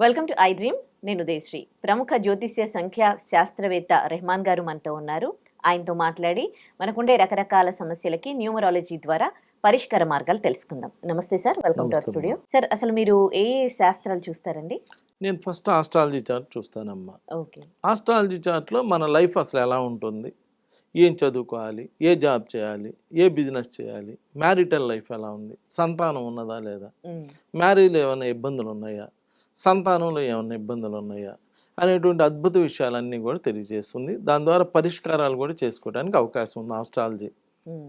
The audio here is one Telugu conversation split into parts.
వెల్కమ్ టు ఐ డ్రీమ్ నేను ఉదయశ్రీ. ప్రముఖ జ్యోతిష్య సంఖ్యా శాస్త్రవేత్త రెహమాన్ గారు మనతో ఉన్నారు. ఆయనతో మాట్లాడి మనకుండే రకరకాల సమస్యలకి న్యూమరాలజీ ద్వారా పరిష్కార మార్గాలు తెలుసుకుందాం. నమస్తే sir welcome to our studio. Sir అసలు మీరు ఏ ఏ శాస్త్రాలు చూస్తారండి? నేను ఫస్ట్ ఆస్ట్రాలజీ చార్ట్ చూస్తానమ్మా. ఓకే. ఆస్ట్రాలజీ చార్ట్లో మన లైఫ్ అసలు ఎలా ఉంటుంది? ఏం చదువుకోవాలి? ఏ జాబ్ చేయాలి? ఏ బిజినెస్ చేయాలి? మ్యారిటల్ లైఫ్ ఎలా ఉంది? సంతానం ఉన్నదా లేదా? మ్యారేజ్లో ఏమైనా ఇబ్బందులు ఉన్నాయా? సంతానంలో ఏమైనా ఇబ్బందులు ఉన్నాయా అనేటువంటి అద్భుత విషయాలన్నీ కూడా తెలియజేస్తుంది. దాని ద్వారా పరిష్కారాలు కూడా చేసుకోవడానికి అవకాశం ఉంది ఆస్ట్రాలజీ.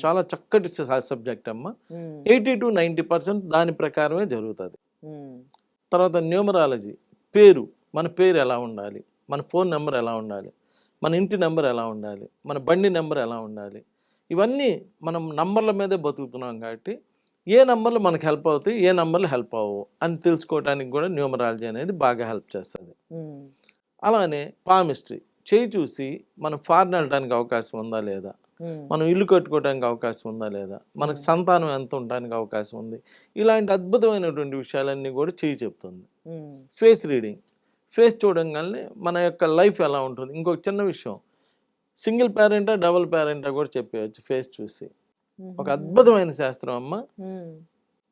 చాలా చక్కటి సబ్జెక్ట్ అమ్మ. ఎయిటీ టు నైంటీ పర్సెంట్ దాని ప్రకారమే జరుగుతుంది. తర్వాత న్యూమరాలజీ పేరు మన పేరు ఎలా ఉండాలి? మన ఫోన్ నెంబర్ ఎలా ఉండాలి? మన ఇంటి నెంబర్ ఎలా ఉండాలి? మన బండి నెంబర్ ఎలా ఉండాలి? ఇవన్నీ మనం నంబర్ల మీదే బతుకుతున్నాం కాబట్టి ఏ నంబర్లు మనకు హెల్ప్ అవుతాయి ఏ నంబర్లు హెల్ప్ అవ్వవు అని తెలుసుకోవడానికి కూడా న్యూమరాలజీ అనేది బాగా హెల్ప్ చేస్తుంది. అలానే పామిస్ట్రీ చేయి చూసి మనం ఫారిన్ వెళ్ళడానికి అవకాశం ఉందా లేదా? మనం ఇల్లు కట్టుకోవడానికి అవకాశం ఉందా లేదా? మనకు. సంతానం ఎంత ఉండడానికి అవకాశం ఉంది? ఇలాంటి అద్భుతమైనటువంటి విషయాలన్నీ కూడా చేయి చెప్తుంది. ఫేస్ రీడింగ్ ఫేస్ చూడంగానే మన యొక్క లైఫ్ ఎలా ఉంటుంది? ఇంకొక చిన్న విషయం సింగిల్ పేరెంటా డబుల్ పేరెంటా కూడా చెప్పేయచ్చు ఫేస్ చూసి. ఒక అద్భుతమైన శాస్త్రం అమ్మ.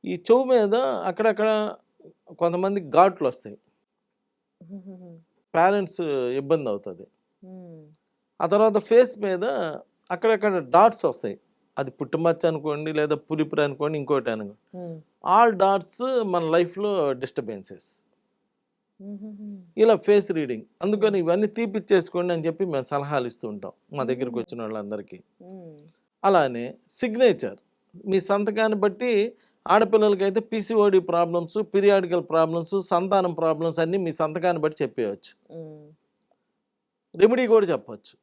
ఈ చెవు మీద అక్కడక్కడ కొంతమంది ఘాట్లు వస్తాయి. పేరెంట్స్ ఇబ్బంది అవుతుంది. ఆ తర్వాత ఫేస్ మీద అక్కడక్కడ డాట్స్ వస్తాయి. అది పుట్టుమచ్చ అనుకోండి లేదా పులిపురి అనుకోండి ఇంకోటి అనుకోండి ఆల్ డాట్స్ మన లైఫ్లో డిస్టర్బెన్సెస్. ఇలా ఫేస్ రీడింగ్. అందుకని ఇవన్నీ తీపిచ్చేసుకోండి అని చెప్పి మేము సలహాలు ఇస్తూ ఉంటాం మా దగ్గరికి వచ్చిన వాళ్ళందరికీ. అలానే సిగ్నేచర్ మీ సంతకాన్ని బట్టి ఆడపిల్లలకైతే పిసిఓడి ప్రాబ్లమ్స్ పీరియాడికల్ ప్రాబ్లమ్స్ సంతానం ప్రాబ్లమ్స్ అన్నీ మీ సంతకాన్ని బట్టి చెప్పేయచ్చు. రెమెడీ కూడా చెప్పొచ్చు.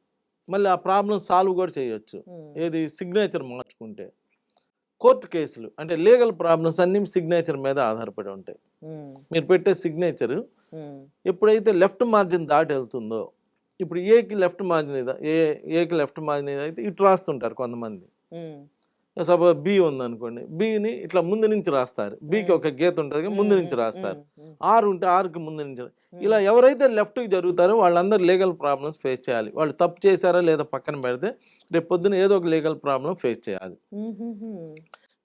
మళ్ళీ ఆ ప్రాబ్లం సాల్వ్ కూడా చేయొచ్చు. ఏది సిగ్నేచర్ మార్చుకుంటే. కోర్టు కేసులు అంటే లీగల్ ప్రాబ్లమ్స్ అన్నీ సిగ్నేచర్ మీద ఆధారపడి ఉంటాయి. మీరు పెట్టే సిగ్నేచర్ ఎప్పుడైతే లెఫ్ట్ మార్జిన్ దాటి వెళ్తుందో ఇప్పుడు ఏకి లెఫ్ట్ మార్జిన్ ఇది ఏ ఏకి లెఫ్ట్ మార్జిన్ ఇది అయితే ఇటు రాస్తుంటారు కొంతమంది. సపోజ్ బి ఉందనుకోండి. బిని ఇట్లా ముందు నుంచి రాస్తారు. బికి ఒక గీత ఉంటుంది కదా, ముందు నుంచి రాస్తారు. ఆరు ఉంటే ఆరుకి ముందు నుంచి ఇలా ఎవరైతే లెఫ్ట్కి జరుగుతారో వాళ్ళందరూ లీగల్ ప్రాబ్లమ్స్ ఫేస్ చేయాలి. వాళ్ళు తప్పు చేశారా లేదా పక్కన పెడితే రేపు పొద్దున ఏదో ఒక లీగల్ ప్రాబ్లం ఫేస్ చేయాలి.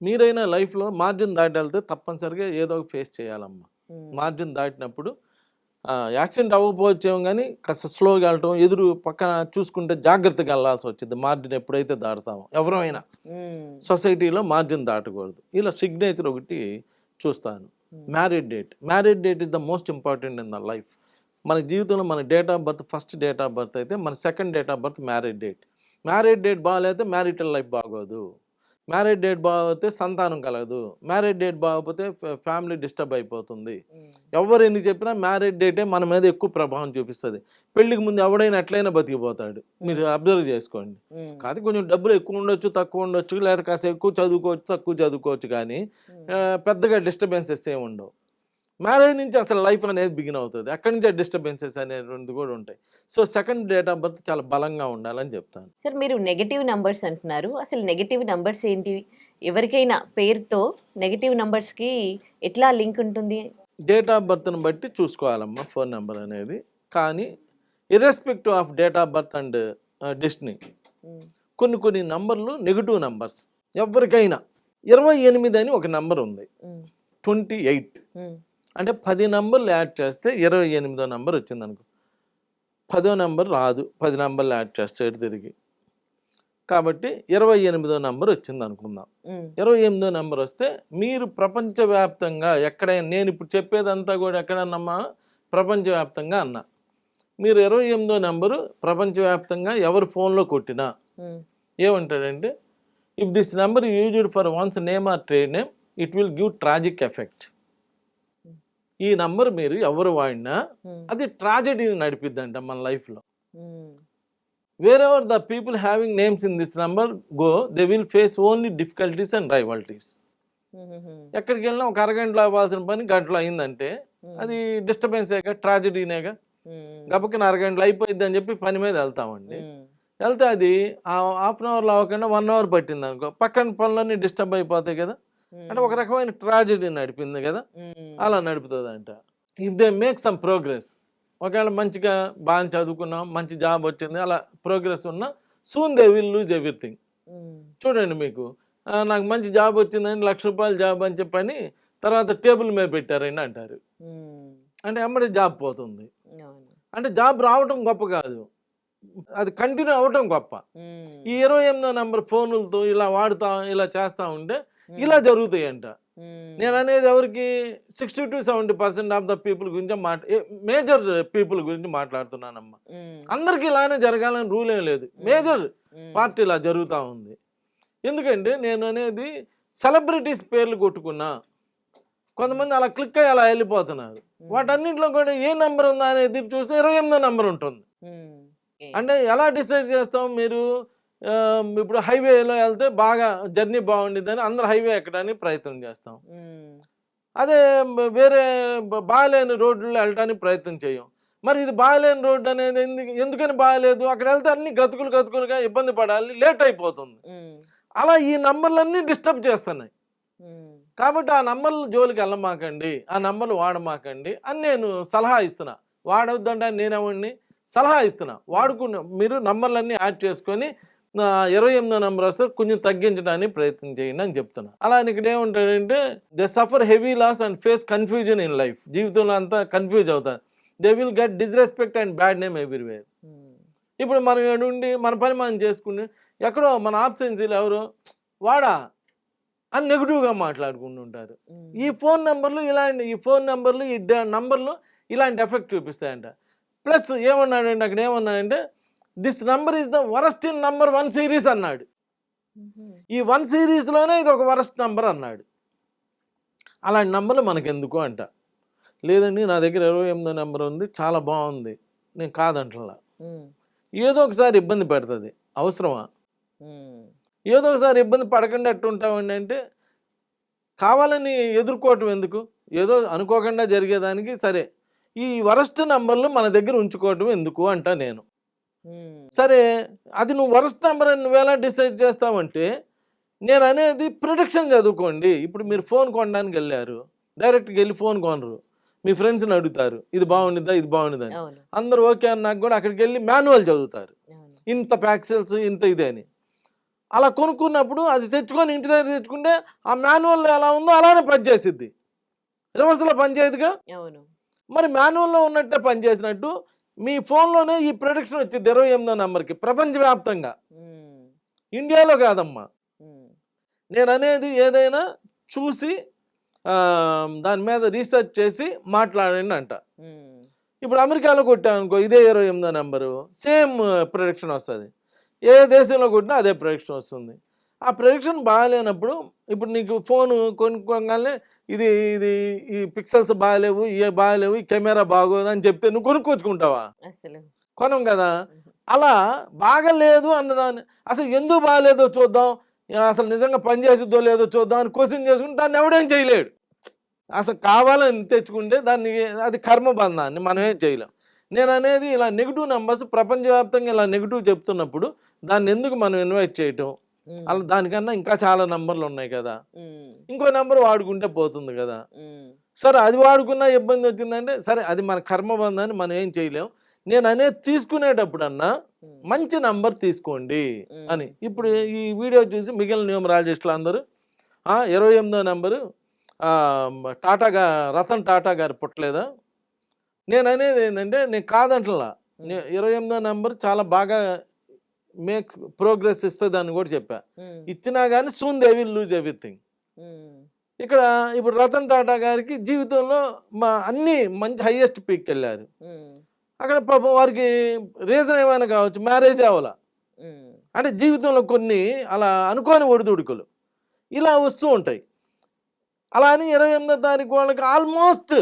మీరైనా లైఫ్లో మార్జిన్ దాటి వెళ్తే తప్పనిసరిగా ఏదో ఒక ఫేస్ చేయాలమ్మా. మార్జిన్ దాటినప్పుడు యాక్సిడెంట్ అవ్వకపోవచ్చేమో కానీ కాస్త స్లోగా వెళ్ళటం ఎదురు పక్కన చూసుకుంటే జాగ్రత్తగా వెళ్ళాల్సి వచ్చింది. మార్జిన్ ఎప్పుడైతే దాటుతామో ఎవరైనా సొసైటీలో మార్జిన్ దాటకూడదు. ఇలా సిగ్నేచర్ ఒకటి చూస్తాను. Married date married date is the most important in the life మన జీవితంలో మన date of birth first date of birth అయితే మన second date of birth married date married date బాగాలేతే marital life బాగోదు. మ్యారీడ్ డేట్ బాగోతే సంతానం కలగదు. మ్యారీడ్ డేట్ బాగోకపోతే ఫ్యామిలీ డిస్టర్బ్ అయిపోతుంది. ఎవరు ఎన్ని చెప్పినా మ్యారేజ్ డేటే మన మీద ఎక్కువ ప్రభావం చూపిస్తుంది. పెళ్ళికి ముందు ఎవడైనా ఎట్లయినా బతికిపోతాడు. మీరు అబ్జర్వ్ చేసుకోండి. కాదు కొంచెం డబ్బులు ఎక్కువ ఉండొచ్చు తక్కువ ఉండొచ్చు లేదా కాస్త ఎక్కువ చదువుకోవచ్చు తక్కువ చదువుకోవచ్చు కానీ పెద్దగా డిస్టర్బెన్సెస్ ఏమి ఉండవు. మ్యారేజ్ నుంచి అసలు లైఫ్ అనేది బిగిన్ అవుతుంది. అక్కడి నుంచి డిస్టర్బెన్సెస్ అనేటువంటిది కూడా ఉంటాయి. So second date of birth చాలా బలంగా ఉండాలని చెప్తాను. సార్ మీరు నెగటివ్ నంబర్స్ అంటున్నారు. అసలు నెగటివ్ నంబర్స్ ఏంటి? ఎవరికైనా పేరుతో నెగటివ్ నంబర్స్కి ఎట్లా లింక్ ఉంటుంది? డేట్ ఆఫ్ బర్త్ని బట్టి చూసుకోవాలమ్మా ఫోన్ నెంబర్ అనేది. కానీ irrespective of date of birth and destiny. కొన్ని కొన్ని నంబర్లు నెగిటివ్ నంబర్స్. ఎవరికైనా. ఇరవై ఎనిమిది అని ఒక నంబర్ ఉంది. Twenty eight. అంటే పది నంబర్లు యాడ్ చేస్తే ఇరవై ఎనిమిదో నంబర్ వచ్చింది అనుకో పదో నంబర్ రాదు. పది నంబర్లు యాడ్ చేస్తే ఎటు తిరిగి? కాబట్టి ఇరవై ఎనిమిదో నంబర్ వచ్చింది అనుకుందాం. ఇరవై ఎనిమిదో నెంబర్ వస్తే మీరు ప్రపంచవ్యాప్తంగా ఎక్కడైనా నేను ఇప్పుడు చెప్పేదంతా కూడా ఎక్కడన్నమ్మా? ప్రపంచవ్యాప్తంగా అన్నా. మీరు ఇరవై ఎనిమిదో నెంబరు ప్రపంచవ్యాప్తంగా ఎవరు ఫోన్లో కొట్టినా? ఏమంటాడంటే if this number used for one's name or trade name it will give tragic effect ఈ నంబర్ మీరు ఎవరు వాడినా అది ట్రాజడీని నడిపిద్దంట మన లైఫ్లో where ever the people having names in this number go they will face only difficulties and rivalries ఎక్కడికి వెళ్ళినా ఒక అరగంటలో అవ్వాల్సిన పని గంటలో అయిందంటే అది డిస్టర్బెన్సేగా ట్రాజడీనేగా గబక్కన అరగంటలో అయిపోయింది అని చెప్పి పని మీద వెళ్తామండి. వెళ్తే అది హాఫ్ అన్ అవర్లో అవ్వకుండా వన్ అవర్ పట్టింది అనుకో పక్కన పనులన్నీ డిస్టర్బ్ అయిపోతాయి కదా. అంటే ఒక రకమైన ట్రాజడీ నడిపింది కదా? అలా నడుపుతుంది అంట if they make some progress ఒకవేళ మంచిగా బాగా చదువుకున్నాం మంచి జాబ్ వచ్చింది అలా ప్రోగ్రెస్ ఉన్నా soon they will lose everything చూడండి మీకు. నాకు మంచి జాబ్ వచ్చిందని లక్ష రూపాయల జాబ్ అని చెప్పని తర్వాత టేబుల్ మీద పెట్టారని అంటారు. అంటే అమ్మడి జాబ్ పోతుంది. అంటే జాబ్ రావటం గొప్ప కాదు. అది కంటిన్యూ అవటం గొప్ప. ఈ ఇరవై ఎనిమిదో నెంబర్ ఫోనులతో ఇలా వాడుతా ఇలా చేస్తా ఉంటే ఇలా జరుగుతాయంట. ఉమ్, నేను అనేది ఎవరికి sixty to seventy percent of the people గురించి మాట మేజర్ పీపుల్ గురించి మాట్లాడుతున్నానమ్మా. ఉమ్, అందరికి ఇలానే జరగాలని రూల్ ఏం లేదు. మేజర్ పార్టీ ఇలా జరుగుతూ ఉంది. ఎందుకంటే నేను అనేది సెలబ్రిటీస్ పేర్లు కొట్టుకున్నా కొంతమంది అలా క్లిక్ అయ్యి అలా వెళ్ళిపోతున్నారు. వాటన్నింటిలో కూడా ఏ నెంబర్ ఉందా అనేది చూస్తే ఇరవై ఎనిమిదో నెంబర్ ఉంటుంది. అంటే ఎలా డిసైడ్ చేస్తాం మీరు? ఇప్పుడు హైవేలో వెళ్తే బాగా జర్నీ బాగుండిద్దని అందరు హైవే ఎక్కడానికి ప్రయత్నం చేస్తాం. అదే వేరే బాగాలేని రోడ్లలో వెళ్ళడానికి ప్రయత్నం చేయం. మరి ఇది బాగాలేని రోడ్డు అనేది ఎందుకు ఎందుకని బాగాలేదు? అక్కడ వెళ్తే అన్ని గతుకులు గతుకులుగా ఇబ్బంది పడాలి లేట్ అయిపోతుంది. అలా ఈ నంబర్లన్నీ డిస్టర్బ్ చేస్తున్నాయి. కాబట్టి ఆ నంబర్ల జోలికి వెళ్ళమాకండి ఆ నంబర్లు వాడమాకండి అని నేను సలహా ఇస్తున్నా. వాడవద్దంటే నేనేమండి సలహా ఇస్తున్నా. వాడుకున్న మీరు నంబర్లన్నీ యాడ్ చేసుకొని ఇరవై ఎనిమిదో నెంబర్ వస్తే కొంచెం తగ్గించడానికి ప్రయత్నం చేయండి అని చెప్తున్నా. అలా ఇక్కడ ఏముంటాడంటే they suffer heavy loss and face confusion in life జీవితంలో అంతా కన్ఫ్యూజ్ అవుతారు. They will get disrespect and bad name everywhere ఇప్పుడు మనం ఉండి మన పని మనం చేసుకుని ఎక్కడో మన ఆబ్సెన్సీలు ఎవరు వాడా అని నెగిటివ్గా మాట్లాడుకుంటూ ఉంటారు. ఉమ్, ఈ ఫోన్ నెంబర్లు ఇలాంటి ఈ ఫోన్ నెంబర్లు ఈ నంబర్లు ఇలాంటి ఎఫెక్ట్ చూపిస్తాయంట. ప్లస్ ఏమన్నాడంటే అక్కడ ఏమన్నాడంటే this number is the worst in number one series అన్నాడు. ఈ వన్ సిరీస్లోనే ఇది ఒక వరస్ట్ నంబర్ అన్నాడు. అలాంటి నంబర్లు మనకెందుకు అంట. లేదండి నా దగ్గర ఇరవై ఎనిమిదో నెంబర్ ఉంది చాలా బాగుంది నేను కాదంటలా ఏదో ఒకసారి ఇబ్బంది పెడుతుంది అవసరమా? ఏదో ఒకసారి ఇబ్బంది పడకుండా ఎట్టుంటామండి అంటే కావాలని ఎదుర్కోవటం ఎందుకు? ఏదో అనుకోకుండా జరిగేదానికి సరే ఈ వరస్ట్ నంబర్లు మన దగ్గర ఉంచుకోవటం ఎందుకు అంట నేను. సరే అది నువ్వు వరస్ట్ నెంబర్ అని నువ్వు ఎలా డిసైడ్ చేస్తావంటే నేను అనేది ప్రిడిక్షన్ చదువుకోండి. ఇప్పుడు మీరు ఫోన్ కొనడానికి వెళ్ళారు డైరెక్ట్గా వెళ్ళి ఫోన్ కొనరు. మీ ఫ్రెండ్స్ని అడుగుతారు ఇది బాగుండిద్దా ఇది బాగుండిద్దా అని అందరూ ఓకే అన్నాక కూడా అక్కడికి వెళ్ళి మాన్యువల్ చదువుతారు. ఇంత ప్యాక్సెల్స్ ఇంత ఇదే అని. అలా కొనుక్కున్నప్పుడు అది తెచ్చుకొని ఇంటి దగ్గర తెచ్చుకుంటే ఆ మాన్యువల్ ఎలా ఉందో అలానే పనిచేసిద్ది. రివర్స్లో పనిచేయదుగా? మరి మాన్యువల్లో ఉన్నట్టే పనిచేసినట్టు మీ ఫోన్లోనే ఈ ప్రొడక్షన్ వచ్చింది ఇరవై ఎనిమిదో నెంబర్కి ప్రపంచవ్యాప్తంగా. ఇండియాలో కాదమ్మా. నేను అనేది ఏదైనా చూసి దాని మీద రీసెర్చ్ చేసి మాట్లాడండి అంట. ఇప్పుడు అమెరికాలో కొట్టామనుకో ఇదే ఇరవై ఎనిమిదో నెంబరు సేమ్ ప్రొడక్షన్ వస్తుంది. ఏ దేశంలో కొట్టినా అదే ప్రొడక్షన్ వస్తుంది. ఆ ప్రొడక్షన్ బాగాలేనప్పుడు ఇప్పుడు నీకు ఫోన్ కొనుక్కోగానే ఇది ఇది ఈ పిక్సెల్స్ బాగాలేవు ఇవి బాగాలేవు ఈ కెమెరా బాగోదు అని చెప్తే నువ్వు కొనుక్కొచ్చుకుంటావా? అసలు కొనం కదా? అలా బాగలేదు అన్నదాన్ని. అసలు ఎందుకు బాగాలేదో చూద్దాం. అసలు నిజంగా పనిచేసిద్దో లేదో చూద్దాం అని క్వశ్చన్ చేసుకుంటే దాన్ని ఎవడేం చేయలేడు. అసలు కావాలని తెచ్చుకుంటే దాన్ని అది కర్మబంధాన్ని మనం ఏం చేయలేం. నేను అనేది ఇలా నెగిటివ్ నెంబర్స్ ప్రపంచవ్యాప్తంగా ఇలా నెగిటివ్ చెప్తున్నప్పుడు దాన్ని ఎందుకు మనం ఇన్వైట్ చేయటం? అలా దానికన్నా ఇంకా చాలా నంబర్లు ఉన్నాయి కదా. ఇంకో నెంబర్ వాడుకుంటే పోతుంది కదా. సరే అది వాడుకున్నా ఇబ్బంది వచ్చిందంటే సరే అది మన కర్మబంధాన్ని మనం ఏం చేయలేం. నేను అనేది తీసుకునేటప్పుడన్నా ఉమ్, మంచి నంబర్ తీసుకోండి అని. ఇప్పుడు ఈ వీడియో చూసి మిగిలిన న్యూమరాలజిస్టులు అందరూ ఆ, ఇరవై ఎనిమిదో నెంబరు టాటా గా రతన్ టాటా గారు పుట్టలేదా? నేను అనేది ఏంటంటే నేను కాదంటలా. ఇరవై ఎనిమిదో నెంబర్ చాలా బాగా మేక్ ప్రోగ్రెస్ ఇస్తుంది అని కూడా చెప్పా. ఇచ్చినా కానీ soon they will lose everything ఇక్కడ ఇప్పుడు రతన్ టాటా గారికి జీవితంలో మా అన్ని మంచి హైయెస్ట్ పీక్ వెళ్ళారు. అక్కడ పాపం వారికి రీజన్ ఏమైనా కావచ్చు మ్యారేజ్ అవ్వాల? అంటే జీవితంలో కొన్ని అలా అనుకోని ఒడిదుడుకులు ఇలా వస్తూ ఉంటాయి. అలా అని ఇరవై ఎనిమిదో తారీఖు వాళ్ళకి ఆల్మోస్ట్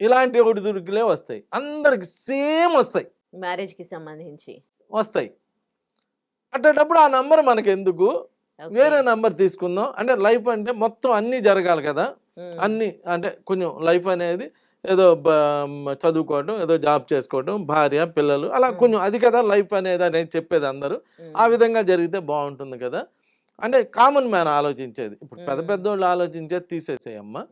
ఇలాంటి ఒడిదుడుకులే వస్తాయి. అందరికి సేమ్ వస్తాయి. మ్యారేజ్కి సంబంధించి. వస్తాయి. అట్టేటప్పుడు ఆ నంబర్ మనకి ఎందుకు. వేరే నంబర్ తీసుకుందాం. అంటే లైఫ్ అంటే మొత్తం అన్నీ జరగాలి కదా. అన్ని అంటే కొంచెం లైఫ్ అనేది ఏదో చదువుకోవడం ఏదో జాబ్ చేసుకోవడం భార్య పిల్లలు అలా. కొంచెం అది కదా లైఫ్ అనేది అనేది చెప్పేది అందరూ. ఆ విధంగా జరిగితే బాగుంటుంది కదా. అంటే కామన్ మ్యాన్ ఆలోచించేది. ఇప్పుడు పెద్ద. పెద్దోళ్ళు ఆలోచించేది తీసేసేయమ్మా.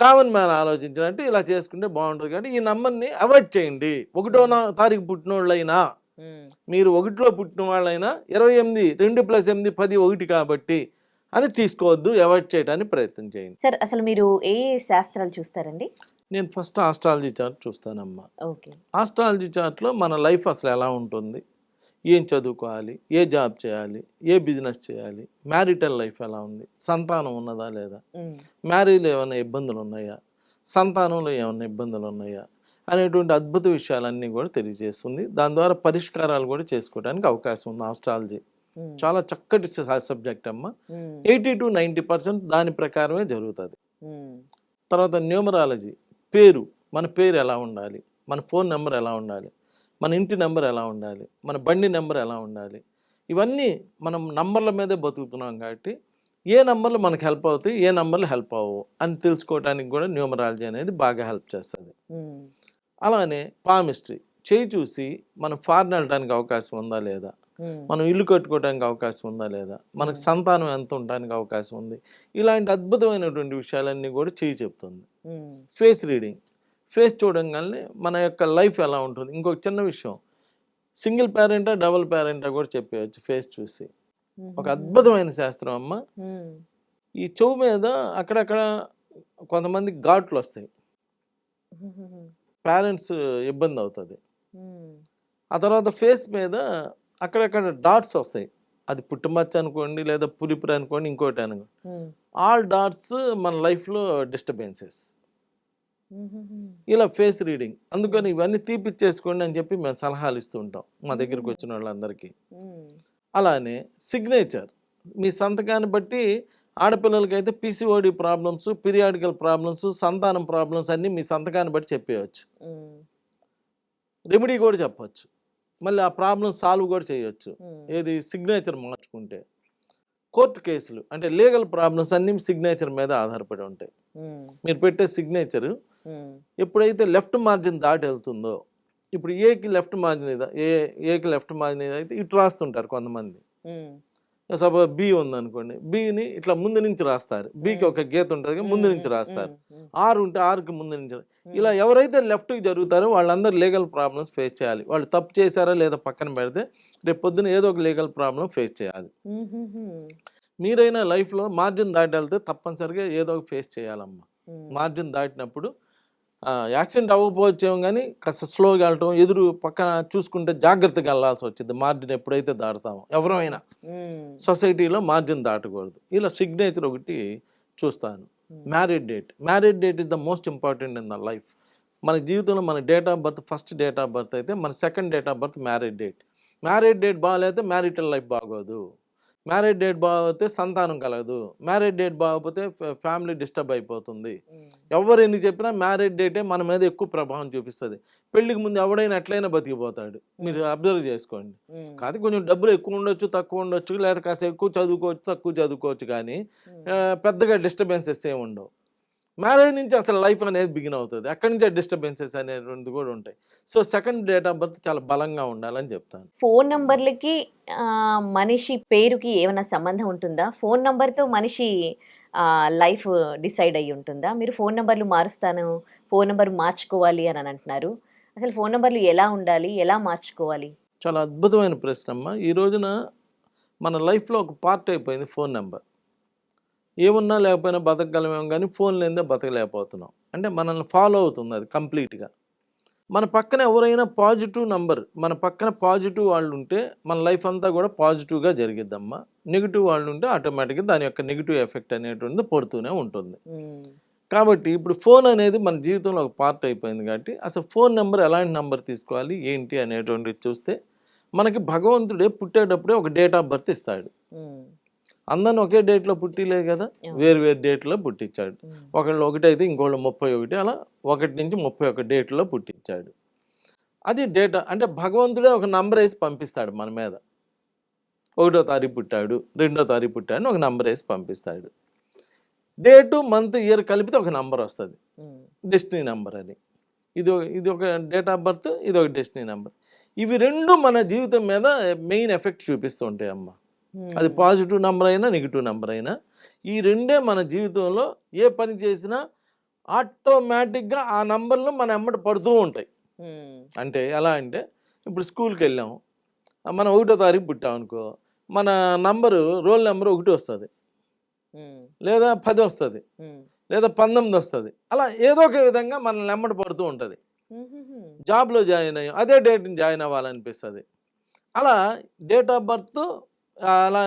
కామన్ మ్యాన్ ఆలోచించినట్టు ఇలా చేసుకుంటే బాగుంటుంది. కాబట్టి ఈ నంబర్ని అవాయిడ్ చేయండి. ఒకటో తారీఖు పుట్టిన వాళ్ళైనా ఉమ్, మీరు ఒకటిలో పుట్టిన వాళ్ళైనా ఇరవై ఎనిమిది రెండు ప్లస్ ఎనిమిది పది ఒకటి కాబట్టి అని తీసుకోవద్దు అవాయిడ్ చేయడానికి ప్రయత్నం చేయండి. సార్ అసలు మీరు ఏ ఏ శాస్త్రాలు చూస్తారండి? నేను ఫస్ట్ ఆస్ట్రాలజీ చార్ట్ చూస్తానమ్మా. ఓకే. ఆస్ట్రాలజీ చార్ట్లో మన లైఫ్ అసలు ఎలా ఉంటుంది? ఏం చదువుకోవాలి? ఏ జాబ్ చేయాలి? ఏ బిజినెస్ చేయాలి? మ్యారిటల్ లైఫ్ ఎలా ఉంది? సంతానం ఉన్నదా లేదా? ఉమ్, మ్యారేజ్లో ఏమైనా ఇబ్బందులు ఉన్నాయా? సంతానంలో ఏమైనా ఇబ్బందులు ఉన్నాయా? అనేటువంటి అద్భుత విషయాలన్నీ కూడా తెలియజేస్తుంది. దాని ద్వారా పరిష్కారాలు కూడా చేసుకోవడానికి అవకాశం ఉంది ఆస్ట్రాలజీ. చాలా చక్కటి సబ్జెక్ట్ అమ్మ. ఎయిటీ టు నైంటీ పర్సెంట్ దాని ప్రకారమే జరుగుతుంది. తర్వాత న్యూమరాలజీ. పేరు. మన పేరు ఎలా ఉండాలి? మన ఫోన్ నెంబర్ ఎలా ఉండాలి? మన ఇంటి నెంబర్ ఎలా ఉండాలి? మన బండి నెంబర్ ఎలా ఉండాలి? ఇవన్నీ మనం నంబర్ల మీదే బతుకుతున్నాం కాబట్టి ఏ నంబర్లు మనకు హెల్ప్ అవుతాయి ఏ నంబర్లు హెల్ప్ అవ్వవు అని తెలుసుకోవడానికి కూడా న్యూమరాలజీ అనేది బాగా హెల్ప్ చేస్తుంది. అలానే పామిస్ట్రీ. చేయి చూసి మనం ఫారిన్ వెళ్ళడానికి అవకాశం ఉందా లేదా? మనం ఇల్లు కట్టుకోవడానికి అవకాశం ఉందా లేదా? మనకు. సంతానం ఎంత ఉండడానికి అవకాశం ఉంది? ఇలాంటి అద్భుతమైనటువంటి విషయాలన్నీ కూడా చేయి చెప్తుంది. Face reading. ఫేస్ చూడంగానే మన యొక్క లైఫ్ ఎలా ఉంటుంది? ఇంకొక చిన్న విషయం. సింగిల్ పేరెంటా డబుల్ పేరెంటా కూడా చెప్పేయచ్చు ఫేస్ చూసి. ఒక అద్భుతమైన శాస్త్రం అమ్మ. ఈ చెవు మీద అక్కడక్కడ కొంతమంది ఘాట్లు వస్తాయి. పేరెంట్స్ ఇబ్బంది అవుతుంది ఆ తర్వాత ఫేస్ మీద అక్కడక్కడ డాట్స్ వస్తాయి. అది పుట్టుమచ్చ అనుకోండి లేదా పులిపురి అనుకోండి ఇంకోటి అనుకోండి ఆల్ డాట్స్ మన లైఫ్లో డిస్టర్బెన్సెస్. ఇలా ఫేస్ రీడింగ్. అందుకని ఇవన్నీ తీపిచ్చేసుకోండి అని చెప్పి మేము సలహాలు ఇస్తూ ఉంటాం మా దగ్గరికి. వచ్చిన వాళ్ళందరికీ అలానే సిగ్నేచర్. మీ సంతకాన్ని బట్టి ఆడపిల్లలకైతే పీసీఓడి ప్రాబ్లమ్స్ పీరియాడికల్ ప్రాబ్లమ్స్ సంతానం ప్రాబ్లమ్స్ అన్నీ మీ సంతకాన్ని బట్టి చెప్పేయచ్చు. రెమెడీ కూడా చెప్పొచ్చు. మళ్ళీ ఆ ప్రాబ్లమ్ సాల్వ్ కూడా చేయొచ్చు. ఏది సిగ్నేచర్ మార్చుకుంటే. కోర్టు కేసులు అంటే లీగల్ ప్రాబ్లమ్స్ అన్నీ సిగ్నేచర్ మీద ఆధారపడి ఉంటాయి. మీరు పెట్టే సిగ్నేచర్ ఎప్పుడైతే లెఫ్ట్ మార్జిన్ దాటి వెళ్తుందో ఇప్పుడు ఏకి లెఫ్ట్ మార్జిన్ ఏ ఏకి లెఫ్ట్ మార్జిన్ అయితే ఇటు రాస్తుంటారు కొంతమంది. సపోజ్ బి ఉందనుకోండి. బిని ఇట్లా ముందు నుంచి రాస్తారు. బికి ఒక గీత ఉంటుంది కదా, ముందు నుంచి రాస్తారు. ఆరు ఉంటే ఆరుకి ముందు నుంచి ఇలా ఎవరైతే లెఫ్ట్కి జరుగుతారో వాళ్ళందరూ లీగల్ ప్రాబ్లమ్స్ ఫేస్ చేయాలి. వాళ్ళు తప్పు చేశారా లేదా పక్కన పెడితే రేపు పొద్దున ఏదో ఒక లీగల్ ప్రాబ్లం ఫేస్ చేయాలి. మీరైనా లైఫ్లో మార్జిన్ దాటి వెళ్తే తప్పనిసరిగా ఏదో ఒక ఫేస్ చేయాలమ్మా. మార్జిన్ దాటినప్పుడు యాక్సిడెంట్ అవ్వకపోవచ్చేమో కానీ కాస్త స్లోగా వెళ్ళటం ఎదురు పక్కన చూసుకుంటే జాగ్రత్తగా వెళ్ళాల్సి వచ్చింది. మార్జిన్ ఎప్పుడైతే దాటుతామో ఎవరైనా సొసైటీలో మార్జిన్ దాటకూడదు. ఇలా సిగ్నేచర్ ఒకటి చూస్తాను. Married date married date is the most important in the life మన జీవితంలో మన date of birth first date of birth అయితే మన second date of birth married date married date బాగాలేతే marital life బాగోదు. మ్యారీడ్ డేట్ బాగోతే సంతానం కలగదు. మ్యారీడ్ డేట్ బాగోకపోతే ఫ్యామిలీ డిస్టర్బ్ అయిపోతుంది. ఎవరు ఎన్ని చెప్పినా మ్యారేజ్ డేటే మన మీద ఎక్కువ ప్రభావం చూపిస్తుంది. పెళ్ళికి ముందు ఎవడైనా ఎట్లయినా బతికిపోతాడు. మీరు అబ్జర్వ్ చేసుకోండి. కాదు కొంచెం డబ్బులు ఎక్కువ ఉండొచ్చు తక్కువ ఉండొచ్చు లేదా కాస్త ఎక్కువ చదువుకోవచ్చు తక్కువ చదువుకోవచ్చు కానీ పెద్దగా డిస్టర్బెన్సెస్ ఏమి ఉండవు మ్యారేజ్ నుంచి అసలు లైఫ్ అనేది బిగిన్ అవుతుంది. అక్కడి నుంచే డిస్టర్బెన్సెస్ అనేటువంటిది కూడా ఉంటాయి. So second date of birth చాలా బలంగా ఉండాలని చెప్తాను. ఫోన్ నంబర్లకి మనిషి పేరుకి ఏమైనా సంబంధం ఉంటుందా? ఫోన్ నంబర్తో మనిషి లైఫ్ డిసైడ్ అయ్యి ఉంటుందా? మీరు ఫోన్ నంబర్లు మారుస్తాను ఫోన్ నంబర్ మార్చుకోవాలి అని అని అంటున్నారు. అసలు ఫోన్ నంబర్లు ఎలా ఉండాలి? ఎలా మార్చుకోవాలి? చాలా అద్భుతమైన ప్రశ్న అమ్మ ఈ రోజున మన లైఫ్లో ఒక పార్ట్ అయిపోయింది ఫోన్ నెంబర్. ఏమున్నా లేకపోయినా బతకగలమేమో కానీ ఫోన్ లేదే బతకలేకపోతున్నాం. అంటే మనల్ని ఫాలో అవుతుంది అది కంప్లీట్గా. మన పక్కన ఎవరైనా పాజిటివ్ నంబర్ మన పక్కన పాజిటివ్ వాళ్ళు ఉంటే మన లైఫ్ అంతా కూడా పాజిటివ్గా జరిగిద్దమ్మా. నెగిటివ్ వాళ్ళు ఉంటే ఆటోమేటిక్గా దాని యొక్క నెగిటివ్ ఎఫెక్ట్ అనేటువంటిది పడుతూనే ఉంటుంది. కాబట్టి ఇప్పుడు ఫోన్ అనేది మన జీవితంలో ఒక పార్ట్ అయిపోయింది కాబట్టి అసలు ఫోన్ నెంబర్ ఎలాంటి నెంబర్ తీసుకోవాలి ఏంటి అనేటువంటిది చూస్తే మనకి భగవంతుడే పుట్టేటప్పుడే ఒక డేట్ ఆఫ్ బర్త్ ఇస్తాడు. అందరిని ఒకే డేట్లో పుట్టిలే కదా. వేరు వేరు డేట్లో పుట్టించాడు. ఒకళ్ళు ఒకటైతే ఇంకోళ్ళు ముప్పై ఒకటి అలా ఒకటి నుంచి ముప్పై ఒక డేట్లో పుట్టించాడు. అది డేటా అంటే భగవంతుడే ఒక నంబర్ వేసి పంపిస్తాడు మన మీద. ఒకటో తారీఖు పుట్టాడు రెండో తారీఖు పుట్టాడు ఒక నంబర్ వేసి పంపిస్తాడు. డేటు మంత్ ఇయర్ కలిపితే ఒక నంబర్ వస్తుంది. డెస్టినీ నెంబర్ అని. ఇది ఇది ఒక డేట్ ఆఫ్ బర్త్ ఇది ఒక డెస్టినీ నెంబర్. ఇవి రెండు మన జీవితం మీద మెయిన్ ఎఫెక్ట్ చూపిస్తూ ఉంటాయి అమ్మ అది పాజిటివ్ నెంబర్ అయినా నెగిటివ్ నెంబర్ అయినా ఈ రెండే మన జీవితంలో ఏ పని చేసినా ఆటోమేటిక్గా ఆ నంబర్లు మన ఎమ్మట పడుతూ ఉంటాయి. అంటే ఎలా అంటే ఇప్పుడు స్కూల్కి వెళ్ళాము మనం ఒకటో తారీఖు పుట్టాం అనుకో మన నంబరు రోల్ నెంబర్ ఒకటి వస్తుంది. లేదా పది వస్తుంది. లేదా పంతొమ్మిది వస్తుంది. అలా ఏదో ఒక విధంగా మన నెంబర్ పడుతూ ఉంటుంది. జాబ్లో జాయిన్ అయ్యాం అదే డేట్ని జాయిన్ అవ్వాలనిపిస్తుంది. అలా డేట్ ఆఫ్ బర్త్ అలా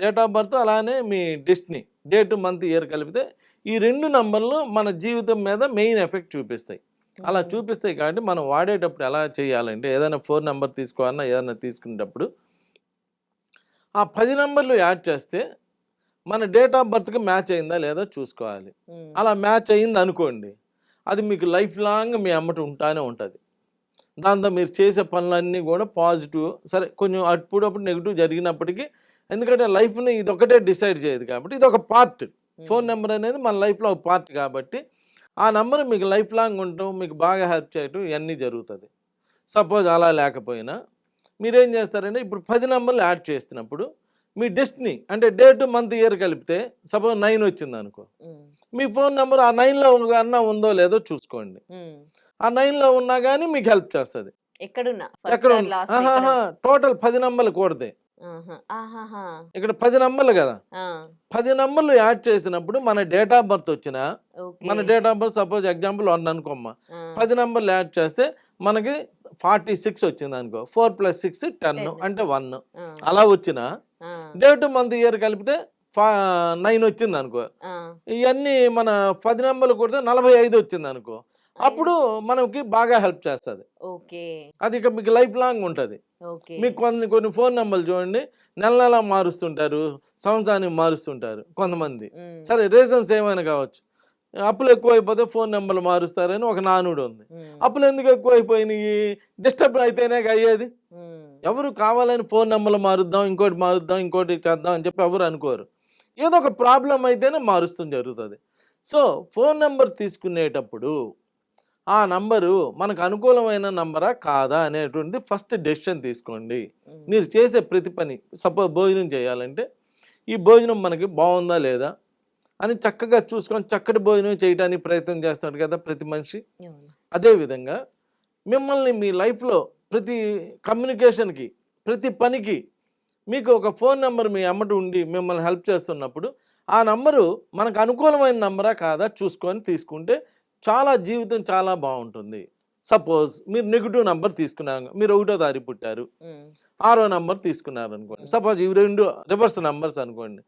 డేట్ ఆఫ్ బర్త్ అలానే మీ డెస్టినీ డేట్ మంత్ ఇయర్ కలిపితే ఈ రెండు నంబర్లు మన జీవితం మీద మెయిన్ ఎఫెక్ట్ చూపిస్తాయి. అలా చూపిస్తాయి కాబట్టి మనం వాడేటప్పుడు ఎలా చేయాలంటే ఏదైనా ఫోన్ నెంబర్ తీసుకోవాలన్నా ఏదైనా తీసుకునేటప్పుడు ఆ పది నెంబర్లు యాడ్ చేస్తే మన డేట్ ఆఫ్ బర్త్కి మ్యాచ్ అయిందా లేదా చూసుకోవాలి. అలా మ్యాచ్ అయింది అనుకోండి అది మీకు లైఫ్ లాంగ్ మీ అమ్మట ఉంటానే ఉంటుంది. దాంతో మీరు చేసే పనులన్నీ కూడా పాజిటివ్ సరే కొంచెం అప్పుడప్పుడు నెగిటివ్ జరిగినప్పటికీ ఎందుకంటే లైఫ్ని ఇది ఒకటే డిసైడ్ చేయదు కాబట్టి ఇది ఒక పార్ట్ ఫోన్ నెంబర్ అనేది మన లైఫ్లో ఒక పార్ట్ కాబట్టి ఆ నెంబర్ మీకు లైఫ్ లాంగ్ ఉండటం మీకు బాగా హెల్ప్ చేయటం ఇవన్నీ జరుగుతుంది. సపోజ్ అలా లేకపోయినా మీరేం చేస్తారంటే ఇప్పుడు పది నెంబర్లు యాడ్ చేస్తున్నప్పుడు మీ డెస్టినీ అంటే డేట్ మంత్ ఇయర్ కలిపితే సపోజ్ నైన్ వచ్చింది అనుకో మీ ఫోన్ నెంబర్ ఆ నైన్లో అన్నా ఉందో లేదో చూసుకోండి. ఆ నైన్లో ఉన్నా కానీ మీకు హెల్ప్ చేస్తుంది. ఎక్కడున్నా? ఎక్కడ టోటల్ పది నంబర్లు కూడదే ఇక్కడ పది నంబర్లు కదా. పది నంబర్లు యాడ్ చేసినప్పుడు మన డేట్ ఆఫ్ బర్త్ వచ్చిన మన date of birth suppose example one అనుకోమ్మా. పది నంబర్లు యాడ్ చేస్తే మనకి ఫార్టీ సిక్స్ వచ్చింది అనుకో. Four plus six ten. అంటే వన్. అలా వచ్చిన డేట్ మంత్ ఇయర్ కలిపితే నైన్ వచ్చింది అనుకో. ఇవన్నీ మన పది నెంబర్లు కొడితే నలభై ఐదు వచ్చింది అనుకో. అప్పుడు మనకి బాగా హెల్ప్ చేస్తుంది. ఓకే. అది ఇక మీకు లైఫ్ లాంగ్ ఉంటుంది. మీకు కొన్ని కొన్ని ఫోన్ నెంబర్లు చూడండి. నెల నెల మారుస్తుంటారు. సంవత్సరానికి మారుస్తుంటారు కొంతమంది. సరే రీజన్స్ ఏమైనా కావచ్చు. అప్పులు ఎక్కువైపోతే ఫోన్ నెంబర్లు మారుస్తారని ఒక నానుడు ఉంది. అప్పులు ఎందుకు ఎక్కువైపోయినాయి? డిస్టర్బ్ అయితేనే అయ్యేది. ఎవరు కావాలని ఫోన్ నెంబర్లు మారుద్దాం ఇంకోటి మారుద్దాం ఇంకోటి చేద్దాం అని చెప్పి ఎవరు అనుకోరు. ఏదో ఒక ప్రాబ్లం అయితేనే మారుస్తుంది జరుగుతుంది. సో ఫోన్ నెంబర్ తీసుకునేటప్పుడు ఆ నంబరు మనకు అనుకూలమైన నంబరా కాదా అనేటువంటిది ఫస్ట్ డెసిషన్ తీసుకోండి. మీరు చేసే ప్రతి పని సపోజ్ భోజనం చేయాలంటే ఈ భోజనం మనకి బాగుందా లేదా అని చక్కగా చూసుకొని చక్కటి భోజనం చేయడానికి ప్రయత్నం చేస్తాడు కదా ప్రతి మనిషి. అదేవిధంగా మిమ్మల్ని మీ లైఫ్లో ప్రతి కమ్యూనికేషన్కి ప్రతి పనికి మీకు ఒక ఫోన్ నెంబర్ మీ అమ్మటి ఉండి మిమ్మల్ని హెల్ప్ చేస్తున్నప్పుడు ఆ నంబరు మనకు అనుకూలమైన నంబరా కాదా చూసుకొని తీసుకుంటే చాలా జీవితం చాలా బాగుంటుంది. సపోజ్ మీరు నెగిటివ్ నంబర్ తీసుకున్నారు మీరు ఒకటో తారీఖు పుట్టారు. ఆరో నంబర్ తీసుకున్నారు అనుకోండి సపోజ్ ఇవి రెండు రివర్స్ నంబర్స్ అనుకోండి.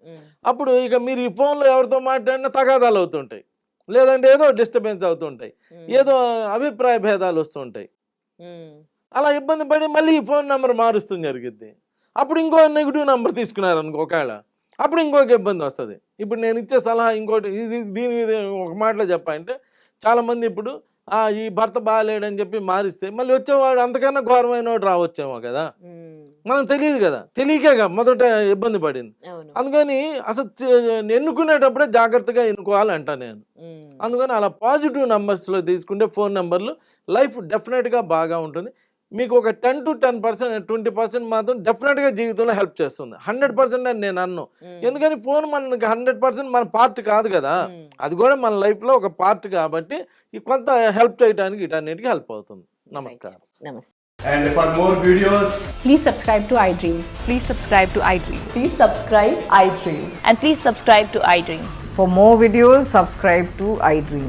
అప్పుడు ఇక మీరు ఈ ఫోన్లో ఎవరితో మాట్లాడినా తగాదాలు అవుతుంటాయి. లేదంటే ఏదో డిస్టర్బెన్స్ అవుతుంటాయి. ఏదో అభిప్రాయ భేదాలు వస్తుంటాయి. అలా ఇబ్బంది పడి మళ్ళీ ఈ ఫోన్ నెంబర్ మారుస్తుంది జరిగిద్ది. అప్పుడు ఇంకో నెగిటివ్ నెంబర్ తీసుకున్నారు అనుకో ఒకవేళ అప్పుడు ఇంకొక ఇబ్బంది వస్తుంది. ఇప్పుడు నేను ఇచ్చే సలహా ఇంకోటి ఇది దీని మీద ఒక మాటలో చెప్పాలంటే చాలామంది ఇప్పుడు "ఆ, ఈ భర్త బాగాలేడని చెప్పి మారిస్తే మళ్ళీ వచ్చేవాడు అంతకన్నా ఘోరమైన వాడు రావచ్చేమో కదా? మనకు తెలియదు కదా. తెలియకేగా మొదట ఇబ్బంది పడింది. అందుకని అసలు ఎన్నుకునేటప్పుడే జాగ్రత్తగా ఎన్నుకోవాలి అంట నేను అందుకని అలా పాజిటివ్ నెంబర్స్లో తీసుకుంటే ఫోన్ నెంబర్లు లైఫ్ డెఫినెట్గా బాగా ఉంటుంది. మీకు ఒక ten to ten percent twenty percent మాత్రం డెఫినెట్గా జీవితంలో హెల్ప్ చేస్తుంది హండ్రెడ్ పర్సెంట్ అని నేను అన్ను ఎందుకని ఫోన్ మనకి హండ్రెడ్ పర్సెంట్ మన పార్ట్ కాదు కదా అది కూడా మన లైఫ్లో ఒక పార్ట్ కాబట్టి ఈ కొంత హెల్ప్ చేయడానికి వీటన్నిటికీ హెల్ప్ అవుతుంది నమస్కారం నమస్తే And for more videos, Please subscribe to iDream. Please subscribe to iDream. Please subscribe iDream. And please subscribe to iDream. For more videos, subscribe to iDream.